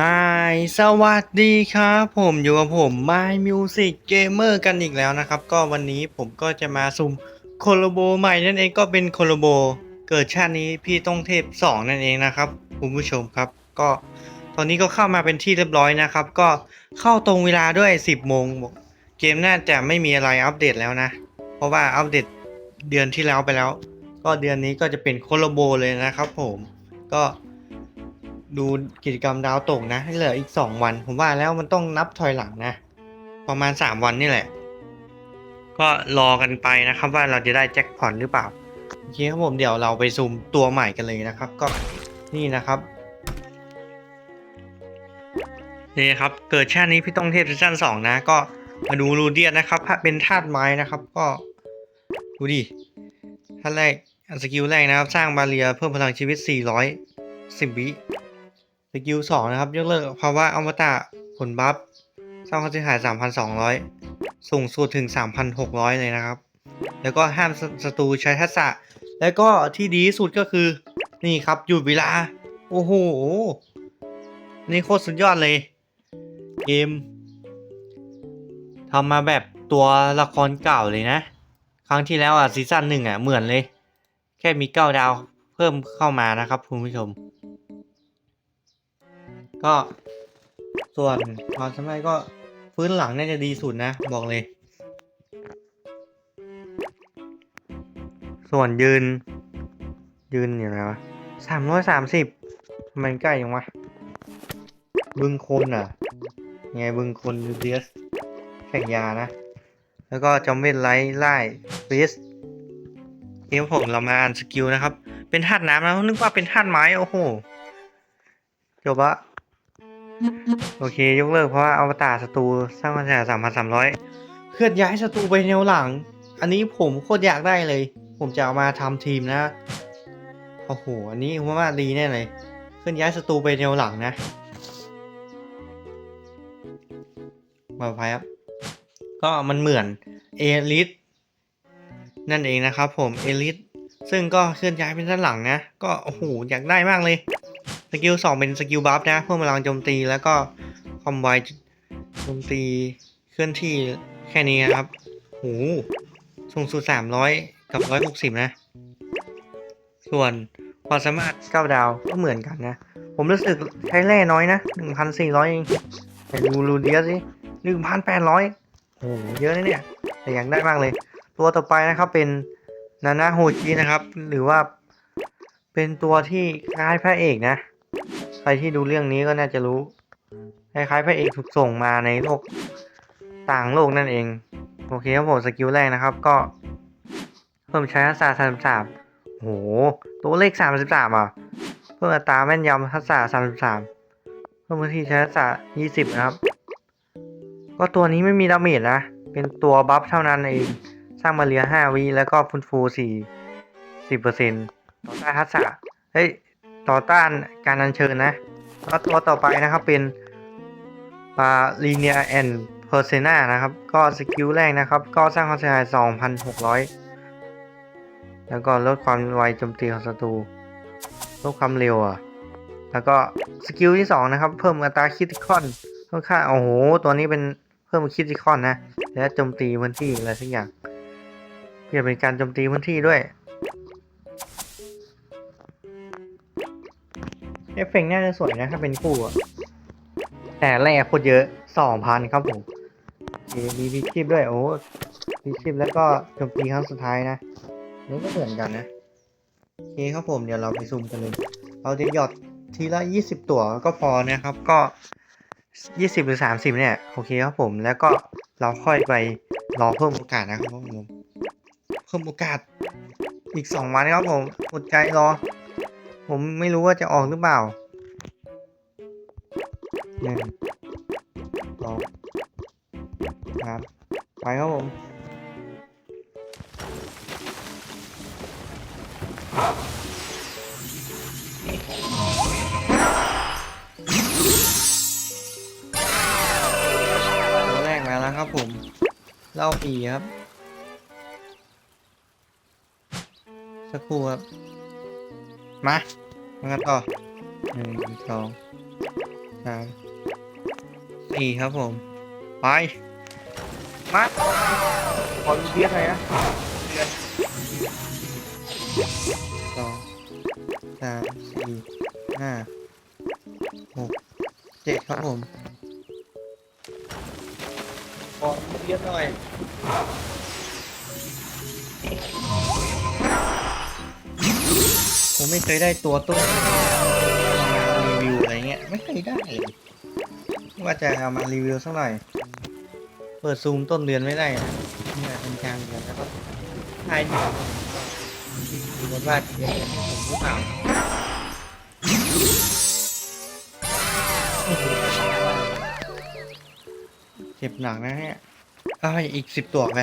ฮายสวัสดีครับ ผมอยู่กับผม My Music Gamer กันอีกแล้วนะครับ ก็วันนี้ผมก็จะมาซุ่มโคโลโบใหม่นั่นเองก็เป็นโคโลโบ เกิดชาตินี้พี่ต้องเทพ 2 นั่นเองนะครับคุณผู้ชมครับ ก็ตอนนี้ก็เข้ามาเป็นที่เรียบร้อยนะครับ ก็เข้าตรงเวลาด้วย 10 โมง เกมน่าจะไม่มีอะไรอัปเดตแล้วนะ เพราะว่าอัปเดตเดือนที่แล้วไปแล้ว ก็เดือนนี้ก็จะเป็นโคโลโบเลยนะครับผมก็ ดูกิจกรรมดาวตกนะให้เหลืออีก2วัน ผมว่าแล้วมันต้องนับถอยหลังนะ ประมาณ3วันนี่แหละ ก็รอกันไปนะครับว่าเราจะได้แจ็คพอตหรือเปล่าโอเคครับผมเดี๋ยวเราไปซูมตัวใหม่กันเลยนะครับ ก็นี่นะครับนี่ครับเกิดชาตินี้พี่ต้องเทพซีซั่นสองนะ ก็มาดูรูเดียนนะครับเป็นธาตุไม้นะครับ ก็ดูดิท่านแรกสกิลแรกนะครับ สร้างบาเรียเพิ่มพลังชีวิต 410 วิ สกิล2นะครับยกเลิกภาวะอมตะผลบัฟสร้างความเสียหาย 3,200 สูงสุดถึง 3,600 เลยนะครับ แล้วก็ห้ามศัตรูใช้ทักษะ แล้วก็ที่ดีสุดก็คือ นี่ครับหยุดเวลา โอ้โห นี่โคตรสุดยอดเลย เกมทำมาแบบตัวละครเก่าเลยนะ ครั้งที่แล้วอะซีซั่นหนึ่งอะเหมือนเลย แค่มีเก้าดาวเพิ่มเข้ามานะครับคุณผู้ชม ก็ส่วนความสามารถก็ฟื้นหลังน่าจะดีสุดนะ บอกเลย ส่วนยืน ยืนอยู่ไหนวะสามร้อยสามสิบมันใกล้ยังวะ บึงคนอะ ไงบึงคนดูเดียสแข่งยานะ แล้วก็จอมเวทไลท์ไล่ฟิสเกมผมเรามาอ่านสกิลนะครับ เป็นธาตุน้ำนะนึกว่าเป็นธาตุไม้ โอ้โห จบละ โอเค ยกเลิกเพราะว่าอวตารศัตรูสร้างความายสามพันสามร้อยเคลื่อนย้ายศัตรูไปแนวหลัง อันนี้ผมโคตรอยากได้เลย ผมจะเอามาทำทีมนะโอ้โหอันนี้ผมว่าดีแน่เลยเคลื่อนย้ายศัตรูไปแนวหลังนะมาไปครับ ก็มันเหมือนเอลิสนั่นเองนะครับผมเอลิสซึ่งก็เคลื่อนย้ายเป็นด้านหลังนะ ก็โอ้โหอยากได้มากเลย สกิลสองเป็นสกิลบัฟนะเพิ่มพลังโจมตีแล้วก็ความไวโจมตีเคลื่อนที่แค่นี้นะครับโหสูงสุดสามร้อยกับร้อยหกสิบนะ ส่วนความสามารถเก้าดาวก็เหมือนกันนะ ผมรู้สึกใช้แร่น้อยนะหนึ่งพันสี่ร้อยเองแต่ดูรูเดียสิหนึ่งพันแปดร้อยโอ้โหเยอะนะเนี่ย แต่อยากได้มากเลย ตัวต่อไปนะครับเป็นนานาโฮจินะครับ หรือว่าเป็นตัวที่คล้ายพระเอกนะ ใครที่ดูเรื่องนี้ก็น่าจะรู้ คล้ายๆพระเอกถูกส่งมาในโลกต่างโลกนั่นเอง โอเคครับผมสกิลแรกนะครับ ก็ เพิ่มใช้ทักษะสามสามโห ตัวเลขสามสิบสามอะ เพิ่มอัตราแม่นยำทักษะสามสิบสามเพิ่มพื้นที่ใช้ทักษะยี่สิบนะครับ ก็ตัวนี้ไม่มีดาเมจนะ เป็นตัวบัฟเท่านั้นเอง สร้างมาเรียห้าวิแล้วก็ฟื้นฟูสี่สิบเปอร์เซ็นต์ต่อต้านทักษะ เฮ้ย ต่อต้านการอัญเชิญนะแล้วตัวต่อไปนะครับเป็นปาลีเนียแอนเพอร์เซนานะครับ ก็สกิลแรกนะครับ ก็สร้างความเสียหาย 2,600 แล้วก็ลดความไวโจมตีของศัตรูลดความเร็วอะ แล้วก็สกิลที่ 2 นะครับ เพิ่มอัตราคิติคอนค่อนข้างโอ้โห ตัวนี้เป็นเพิ่มคิติคอนนะ และโจมตีพื้นที่อะไรสักอย่างเปลี่ยนเป็นการโจมตีพื้นที่ด้วย เอฟเฟกน่าจะสวยนะถ้าเป็นคู่อะแต่แรกโคตรเยอะสองพันครับผมโอเคมีพีชีพด้วยโอ้พีชีพแล้วก็จมตีครั้งสุดท้ายนะนี่ก็เหมือนกันนะโอเคครับผมเดี๋ยวเราไปซูมกันเลยเราจะหยอดทีละยี่สิบตัวก็พอนะครับก็ยี่สิบหรือสามสิบเนี่ยโอเคครับผมแล้วก็เราค่อยไปรอเพิ่มโอกาสนะครับผมเพิ่มโอกาสอีกสองวันครับผมอดใจรอ ผมไม่รู้ว่าจะออกหรือเปล่าหนึ่งสองสามไปครับผมตัวแรกมาแล้วครับผมเล่าปีครับ สักครู่ครับ มามากันต่อหนึ่งสองสามสี่ครับผม ไป มาขอดูเบียร์หน่อยนะสองสามสี่ห้าหกเจ็ดครับผมขอดูเบียร์หน่อย ไม่เคยได้ตัวต้นมารีวิวอะไรเงี้ย ไม่เคยได้ ว่าจะเอามารีวิวสักหน่อย เปิดซูมต้นเดือนไม่ได้นะเนี่ยเป็นกลางเดือนแล้วก็ทายเดือนดูว่าว่าจะเป็นให้ผมหรือเปล่าเจ็บหนักนะเนี่ยเอาไปอีกสิบตัวไป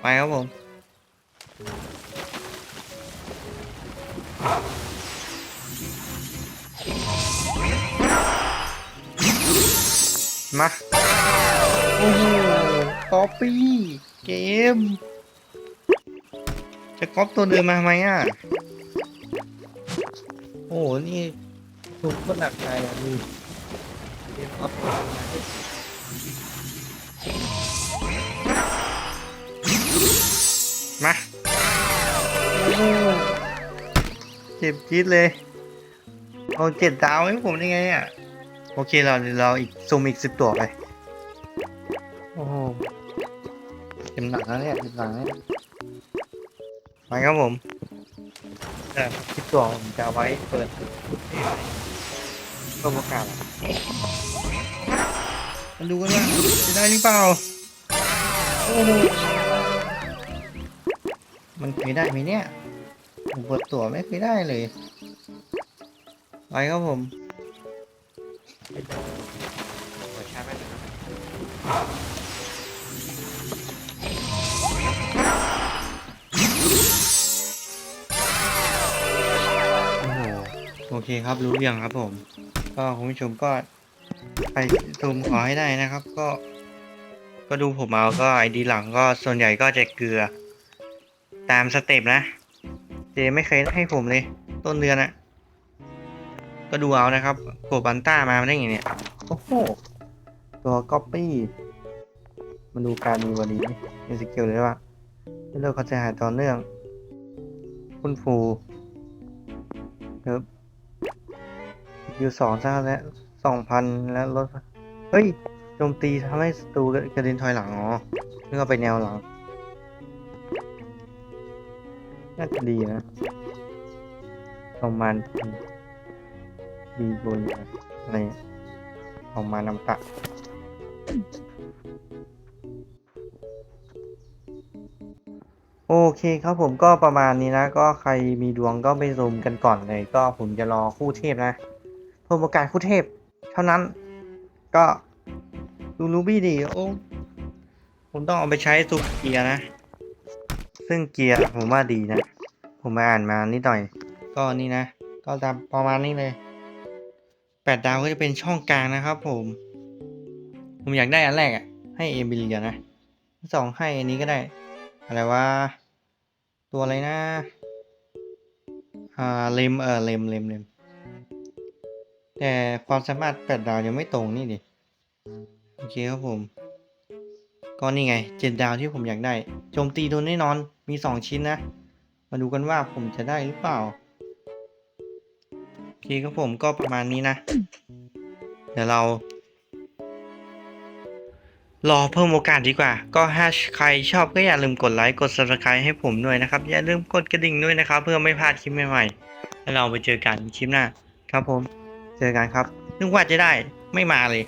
ไปครับผม มาโอ้โหก๊อปปี้เกม จะก๊อปตัวเดิมมาทำไมอะ โอ้โห นี่ถูกคนหนักใจอะดูเกมก๊อป เจ็บจี๊ดเลยเอาเจ็ดดาวให้ผมได้ไงอะ โอเคเราเราอีกซูมอีกสิบตัวไป โอ้โหเต็มหนักแล้วเนี่ยเต็มหนักแล้วเนี่ยไปครับผมแต่สิบตัวผมจะไว้เปิดเพิ่มโอกาสมาดูกันว่าจะได้หรือเปล่า โอ้โหมันเคยได้ไหมเนี่ย ผมเปิดตัวไม่เคยได้เลย ไปครับผมเปิดชาร์จแบตนะครับโอ้โหโอเคครับรู้เรื่องครับผม ก็คุณผู้ชมก็ไปซูมขอให้ได้นะครับ ก็ ก็ดูผมเอาก็ไอดีหลังก็ส่วนใหญ่ก็จะเกลือ ตามสเต็ปนะ ไม่เคยให้ผมเลย ต้นเดือนอะก็ดูเอานะครับโกบันต้ามาได้ไงเนี่ย โอ้โห ตัวก๊อปปี้มาดูการมีวันนี้มีสกิลเลยว่าเลือกเขาจะหายต่อเนื่อง คุณฟูครับอยู่สองซะแล้วสองพันแล้วลด เฮ้ยโจมตีทำให้ศัตรูกระเด็นถอยหลังอ๋อนึกว่าไปแนวหลัง น่าจะดีนะประมาณดีบนอะไรเออกมานำตะโอเคครับผมก็ประมาณนี้นะ ก็ใครมีดวงก็ไปซูมกันก่อนเลย ก็ผมจะรอคู่เทพนะเพิ่มโอกาสคู่เทพ เท่านั้นก็ดูรูบี้ดีโอ้ผมต้องเอาไปใช้ซูเกียนะ ซึ่งเกียร์ผมว่าดีนะ ผมมาอ่านมานิดหน่อย ก็นี่นะ ก็ตามประมาณนี้เลยแปดดาวก็จะเป็นช่องกลางนะครับ ผม ผมอยากได้อันแรกอะ ให้เอมิเลียนะสองให้อันนี้ก็ได้ อะไรว่าตัวอะไรนะ อ่าเลมเออเลมเลมเลมแต่ความสามารถแปดดาวยังไม่ตรงนี่ดิ โอเคครับผม ก็นี่ไงเจ็ดดาวที่ผมอยากได้ โจมตีโดนแน่นอน มีสองชิ้นนะ มาดูกันว่าผมจะได้หรือเปล่าโอเคครับผมก็ประมาณนี้นะ เดี๋ยวเรา รอเพิ่มโอกาสดีกว่า ก็ถ้าใครชอบก็อย่าลืมกดไลค์กด subscribe ให้ผมด้วยนะครับ อย่าลืมกดกระดิ่งด้วยนะครับ เพื่อไม่พลาดคลิปใหม่ๆแล้วเราไปเจอกันคลิปหน้า ครับผม เจอกันครับ นึกว่าจะได้ไม่มาเลย